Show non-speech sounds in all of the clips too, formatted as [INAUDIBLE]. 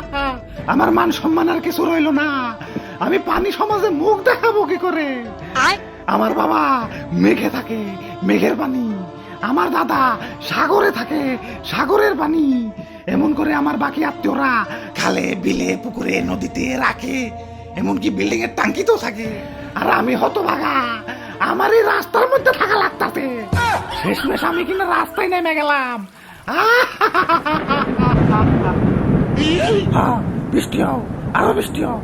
[LAUGHS] আমার মান সম্মান আর কিছু রইল না। আমি পানি সমাজে মুখ দেখাবো কি করে? আমার বাবা মেঘে থাকে মেঘের পানি আমার দাদা সাগরে থাকে সাগরের পানি এমন করে আমার বাকি আত্মীয়রা খালে বিলে পুকুরে নদীতে রাখে। এমনকি বিল্ডিং এর টাঙ্কিতেও থাকে। আর আমি হতভাগা আমার এই রাস্তার মধ্যে থাকা লাগতাছে। শেষমেশ আমি কিনা রাস্তায় নেমে গেলাম। হ্যাঁ, বৃষ্টি হও আরও বৃষ্টি হও।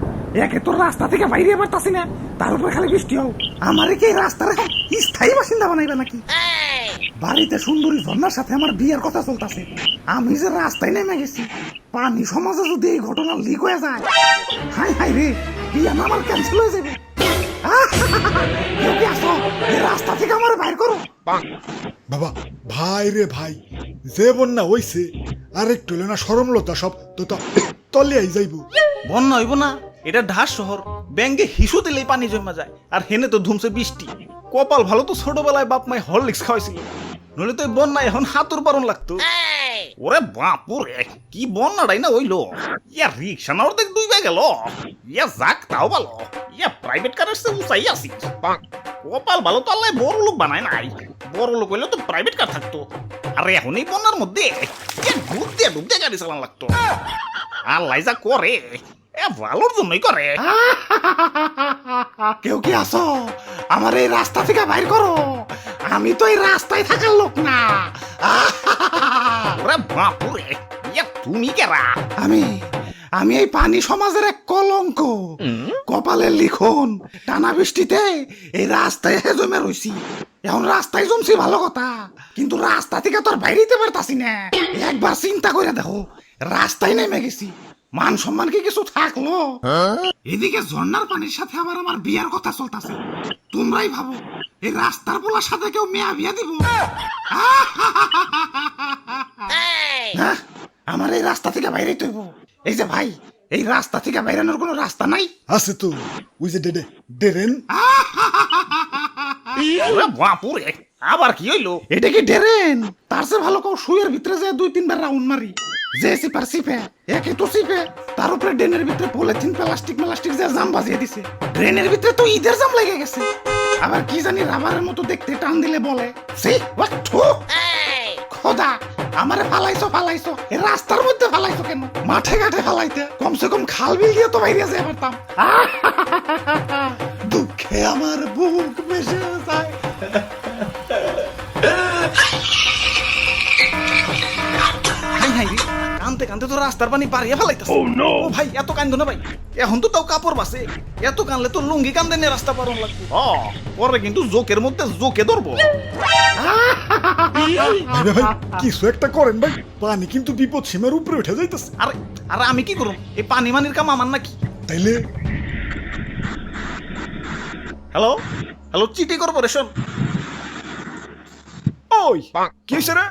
একে তোর রাস্তা থেকে বাইরে পারতাছি না তার উপরে খালি বৃষ্টি হও। আমারে কি এই রাস্তার স্থায়ী বাসিন্দা বানাইবে নাকি? বাড়িতে সুন্দরী ঝর্ণার সাথে আমার বিয়ের কথা চলতেছে। আমি যে রাস্তায় নেমে গেছি পানি সমাজে যদি এই ঘটনা লিক হয়ে যায় হাই হাই রে বিয়ে না আমার ক্যান্সেল হয়ে যাবে। রাস্তা থেকে আমার বাইর করো। বাবা ভাই রে ভাই যে বন্যা হইছে আর একটু না সরমলতা সব তো তো তলিয়াই যাইব। বন্যা হইব না, এটা ঢাস শহর। ব্যাঙ্গে হিসু দিলেই পানি জমা যায়, আর হেনে তো ধুমছে বৃষ্টি। কপাল ভালো তো ছোটবেলায় বাপ মাই হরলিক্স খাওয়াইছিল নইলে তো বন্যা এখন হাতুর পারন লাগতো। ওরে বাপুরে, কি বন্যাটাই না হইল। ইয়া রিক্সা না অর্ধেক দুই গেল। ইয়া যাক, তাও ভালো। ইয়া প্রাইভেট কারের সে উঁচাই আসি কপাল ভালো তো আল্লাহ বড় লোক বানায় নাই। বড় লোক হইলে তো প্রাইভেট কার থাকতো। আর এখন এই বন্যার মধ্যে, ইয়া ডুব দিয়ে ডুব দিয়ে গাড়ি চালান লাগতো। আল্লাহ যা করে এ ভালোর জন্যই করে। [LAUGHS] কেউ কি আসো আমার এই রাস্তা থেকে বাইর করো। আমি তো এই রাস্তায় থাকার লোক না। ওরে বাপুরে তুমি কেরা? আমি আমি এই পানি সমাজের এক কলঙ্ক। কপালের লিখন টানা বৃষ্টিতে এই রাস্তায় জমে রইছি। এখন রাস্তায় জমছি ভালো কথা। কিন্তু রাস্তা থেকে তো আর বাইরেতে পারতাছি না। একবার চিন্তা করে দেখো রাস্তায় নেমে গেছি। মান সম্মান কি কিছু থাকল? এদিকে ঝর্ণার পানির সাথে আবার আমার বিয়ার কথা চলতেছে। তোমরাই ভাবো এই রাস্তার পোলার সাথে কেউ মেয়া বিয়া দিব? হ্যাঁ? আমার এই রাস্তা থেকে বাইরে তৈব এই যে ভাই এই রাস্তা থেকে বাইরানোর কোনো রাস্তা নাই? আছে তো। ওই যে ডেডে ডেরেন। বাপুরে আবার কি হইল? এটা কি ডেরেন? তার চেয়ে ভালো কেউ শুয়ের ভিতরে যায় দুই তিনবার রাউন্ড মারি। যে সিপার সিপে একে তো সিপে তার উপরে ড্রেনের ভিতরে পলিথিন প্লাস্টিক প্লাস্টিক যে জাম বাজিয়ে দিছে। ড্রেনের ভিতরে তো ঈদের জাম লেগে গেছে। আবার কি জানি রাবারের মতো দেখতে টান দিলে বলে। সে খোদা আমারে ফালাইছো ফালাইছো। এই রাস্তার মধ্যে ফালাইছো কেন? মাঠে ঘাটে ফালাইতে? কমসে কম খাল বিল দিয়ে তো বাইরে যেতে পারতাম। [LAUGHS] দুঃখে আমার বুক বেসে যায়। কানতে কানতে তো রাস্তার পানি পারিয়ে ফেলাইতেছে। ও ভাই এত কান্দো না ভাই। এখন তো তাও কাপড় বাসে। এত কানলে তো লুঙ্গি কান্দে নিয়ে রাস্তা পারন লাগবে। ও পরে কিন্তু জোকের মধ্যে জোকে ধরবো। ভাই ভাই কিছু একটা করেন ভাই। পানি কিন্তু বিপদ সীমার উপরে উঠে যাইতেছে। আরে আরে আমি কি করুম? এই পানি মানির কাম আমার নাকি? তাইলে হ্যালো? হ্যালো চিটি কর্পোরেশন ওই কি রে?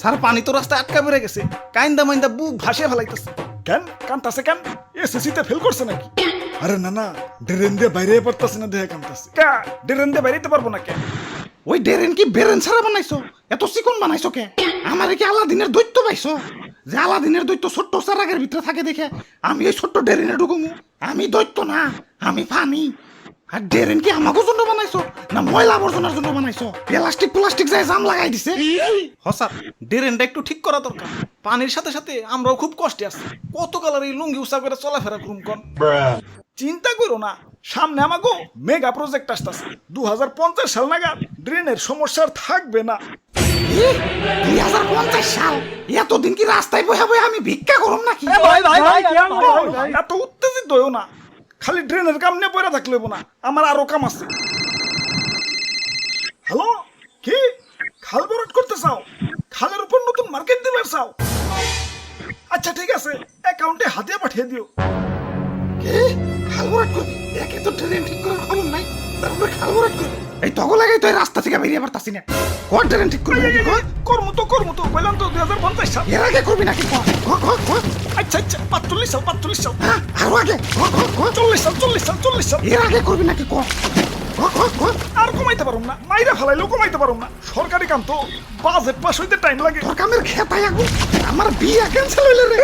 স্যার পানি তো রাস্তায় আটকা বেড়ে গেছে। কাইন্দা মাইন্দা বুক ভাসিয়ে ফেলাইতেছে। কেন? কান্তাছে কেন? এসএসসি তে ফেল করছে নাকি? আরে না না ড্রেন দিয়ে বাইরে পড়তাছে না দেহে কান্তাছে। কা ডেরেন দিয়ে বেরিতে পারব না কেন? ওই ডেরেন কি বেরেন ছাড়া বানাইছো? এত চিকন বানাইছো কে? আমার কি আলাদিনের দৈত্য পাইছো? যে আলাদিনের দৈত্য ছোট্ট চারাগের ভিতরে থাকে দেখে আমি এই ছোট্ট ডেরেনে ঢুকুমু। আমি দৈত্য না আমি পানি। আর ডেরেন কি আমাকে জন্য বানাইছো? না ময়লা আবর্জনার জন্য বানাইছো? প্লাস্টিক প্লাস্টিক যায় জাম লাগাই দিছে। হসার ডেরেনটা একটু ঠিক করা দরকার। পানির সাথে সাথে আমরাও খুব কষ্টে আছি। কত কালার এই লুঙ্গি উসা করে চলাফেরা করুম কন? চিন্তা করো না সামনে আমাগো মেগা প্রজেক্ট আসতেছে। দু হাজার পঞ্চাশ সাল নাগাদ ড্রেনের সমস্যা আর থাকবে না। দুই হাজার পঞ্চাশ সাল এতদিন কি রাস্তায় বহে বহে আমি ভিক্ষা করুম নাকি? এত উত্তেজিত হইও না। খালি ড্রেনের কাম নিয়ে পড়ে থাকলে না। আমার আরও কাম আছে। হ্যালো কি? খাল বরট করতে চাও? খালের উপর নতুন মার্কেট দিবে চাও? আচ্ছা ঠিক আছে অ্যাকাউন্টে হাতে পাঠিয়ে দিও। কি? খালবরাট করবি? একে তো ট্রেন ঠিক করার খবর নাই। তারপরে খালবরাট করবি? এই তগো লাগাই তো রাস্তা থেকে বেরিয়ে পারতাছি না কোন ট্রেন ঠিক করবি? কর্ম তো কর্ম তো বললাম তো দুই হাজার পঞ্চাশ সাল। এর আগে করবি নাকি। আচ্ছা আচ্ছা পাঁচচল্লিশ সাল পাঁচচল্লিশ সাল। হ্যাঁ, আরও আগে। চল্লিশ সাল চল্লিশ সাল চল্লিশ সাল। এর আগে করবি নাকি? কর। আর কমাইতে পারুম না মাইরা ফেলাইলেও কমাইতে পারুম না। সরকারি কাম তো বাজেট পাস হইতে টাইম লাগে। তোর কামের খেতাই আগুন। আমার বিয়ে ক্যান্সেল হইলে রে।